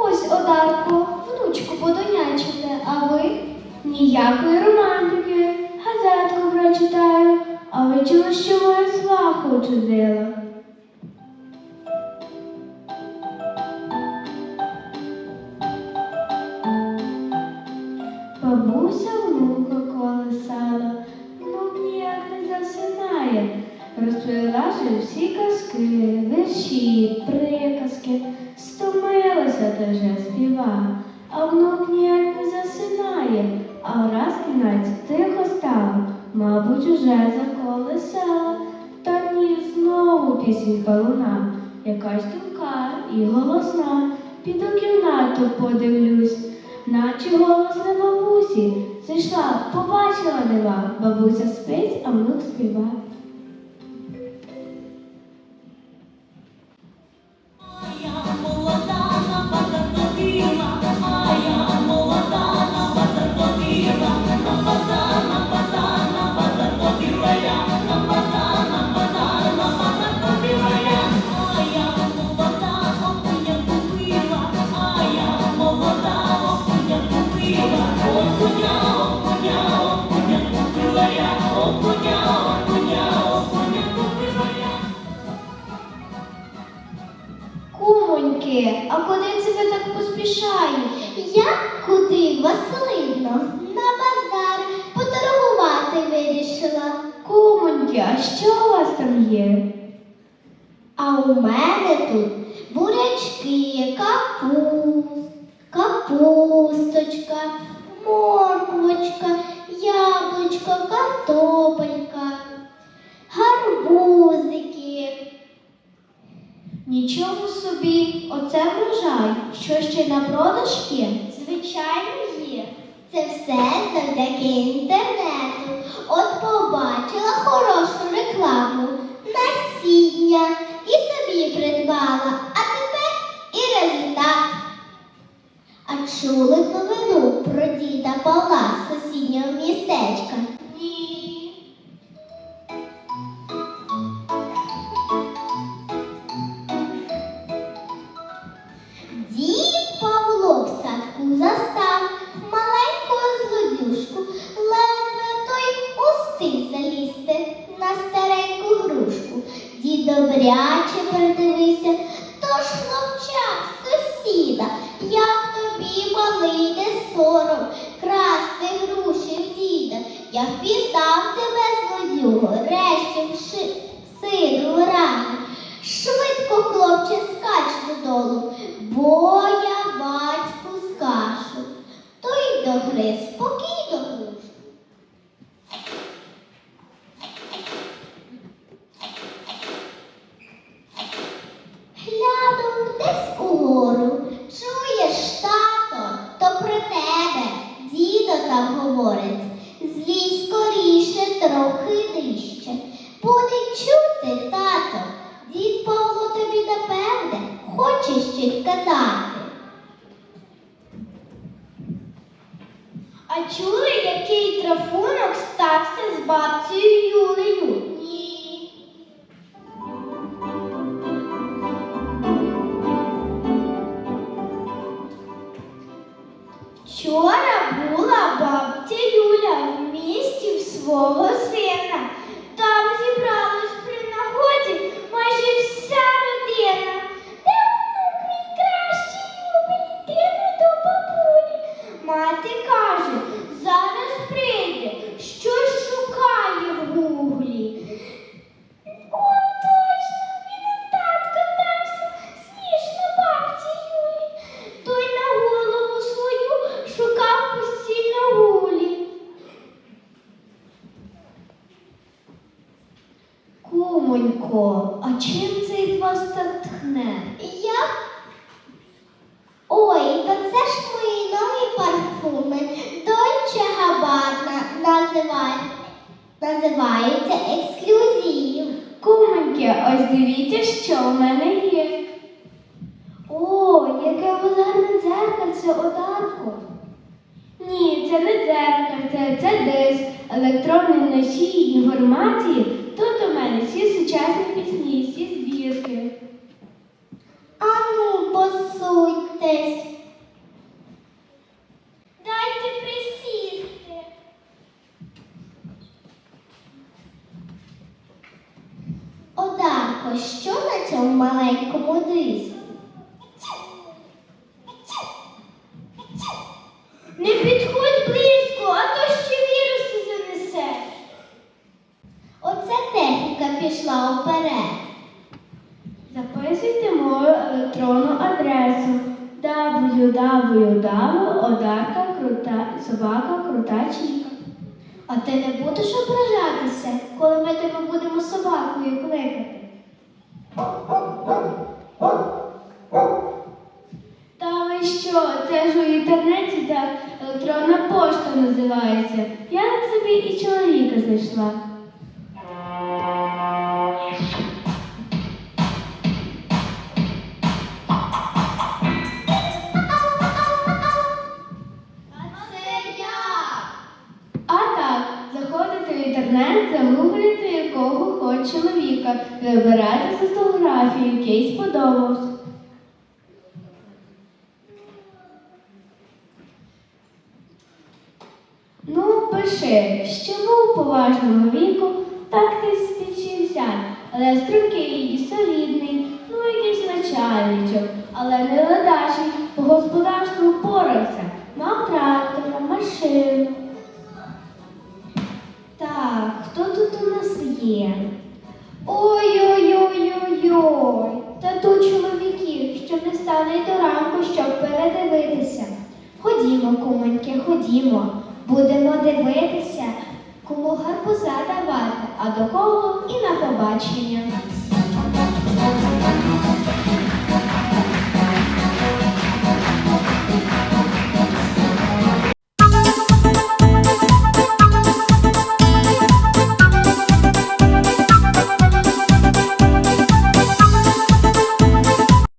Ось, Одарко, внучку подонячите, а ви? Ніякої романтики. Газетку прочитаю, а ви чули, що моя сваху чудила? Бабуся внука колесала, внук ніяк не засинає. Розповіла же всі казки, вірші, приказки, стомилася вже співа, а внук ніяк не засинає, а враз в кімнаті тихо стало, мабуть, уже заколесала. Та ні, знову пісенька луна, якась тонка і голосна. Піду кімнату подивлюсь, наче голос не бабусі. Зайшла, побачила дива, бабуся спить, а внук співа. А куди це ви так поспішаєте? Я куди, Василино? На базар поторгувати вирішила. Кумоньки, а що у вас там є? А у мене тут бурячки, капуст, капусточка, морквочка, яблучко, картопелька, гарбузики. Нічого собі, оце врожай. Що ще на продаж є? Звичайно, є. Це все завдяки інтернету. От побачила хорошу рекламу, насіння і собі придбала. А тепер і результат. А чули новину про діда Павла з сусіднього містечка? Ні. Сусіда, як тобі малий не сором, красти груші в діда. Я впізнав тебе, злодюго, речем ши, сину рано. Дідо говорить. Злізь скоріше, трохи нижче. Буде чути, тато, дід Павло тобі напевне хоче щось казати. А чули, який трафунок стався з бабцею Юлею? Вчора була бабця Юля в місті свого сина. Там зібралась при нагоді майже вся родина. Де онук мій кращий любий, йди до бабулі. Мати каже, чим це від вас так тхне? Я? Ой, то це ж мої нові парфуми. Дольче Габарна називають. Називаються ексклюзив. Кумоньки, ось дивіться, що в мене є. О, яке у гарне дзеркальце, Одарко. Ні, це не дзеркальце, це диск, електронний носій інформації. Тут у мене всі сучасні пісні, дітки. Ану, посуньтесь. Дайте присісти. Одарко, що на цьому маленькому диску? Не підходь близько, а то ще віруси занесеш. Оце техніка пішла вперед. Записуйте мою електронну адресу www.odarka.sobaka.krutachika А ти не будеш ображатися, коли ми тебе будемо собакою кликати? Та ви що? Це ж у інтернеті так електронна пошта називається. Я так собі і чоловіка знайшла. Чоловіка, вибирайте фотографію, який сподобався. Ну, пиши, що був поважного віку, так ти спічився, але стрункий і солідний, ну якийсь начальничок, але не ледачий, по господарству впорався, мав трактора, машину. Так, хто тут у нас є? Ой-ой-ой-ой-ой. Та тут чоловіків, що не стане до ранку, щоб передивитися. Ходімо, кумоньки, ходімо. Будемо дивитися, кому гарбуза давати, а до кого і на побачення.